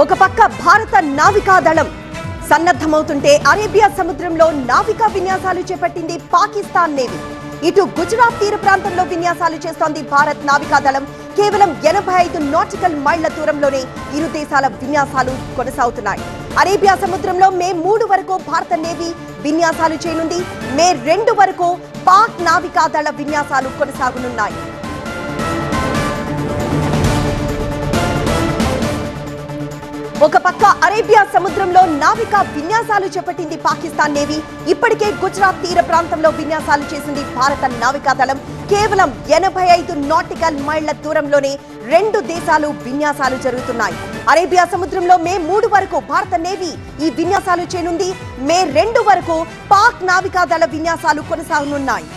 ఒక పక్క భారత నావికా దళం సన్నద్ధమవుతుంటే అరేబియా సముద్రంలో నావికా విన్యాసాలు చేపట్టింది పాకిస్తాన్ నేవీ. ఇటు గుజరాత్ తీర ప్రాంతంలో విన్యాసాలు చేస్తోంది భారత్ నావికా దళం. కేవలం ఎనభై ఐదు నాటికల్ మైళ్ళ దూరంలోనే ఇరు దేశాల విన్యాసాలు కొనసాగుతున్నాయి. అరేబియా సముద్రంలో మే మూడు వరకు భారత నేవీ విన్యాసాలు చేయనుంది. మే రెండు వరకు పాక్ నావికా దళ విన్యాసాలు కొనసాగనున్నాయి. ఒక పక్క అరేబియా సముద్రంలో నావికా విన్యాసాలు చేపట్టింది పాకిస్తాన్ నేవీ. ఇప్పటికే గుజరాత్ తీర ప్రాంతంలో విన్యాసాలు చేసింది భారత నావికా దళం. కేవలం ఎనభై ఐదు నాటికల్ మైళ్ళ దూరంలోనే రెండు దేశాలు విన్యాసాలు జరుగుతున్నాయి. అరేబియా సముద్రంలో మే మూడు వరకు భారత నేవీ ఈ విన్యాసాలు చేయనుంది. మే రెండు వరకు పాక్ నావికా దళ విన్యాసాలు కొనసాగనున్నాయి.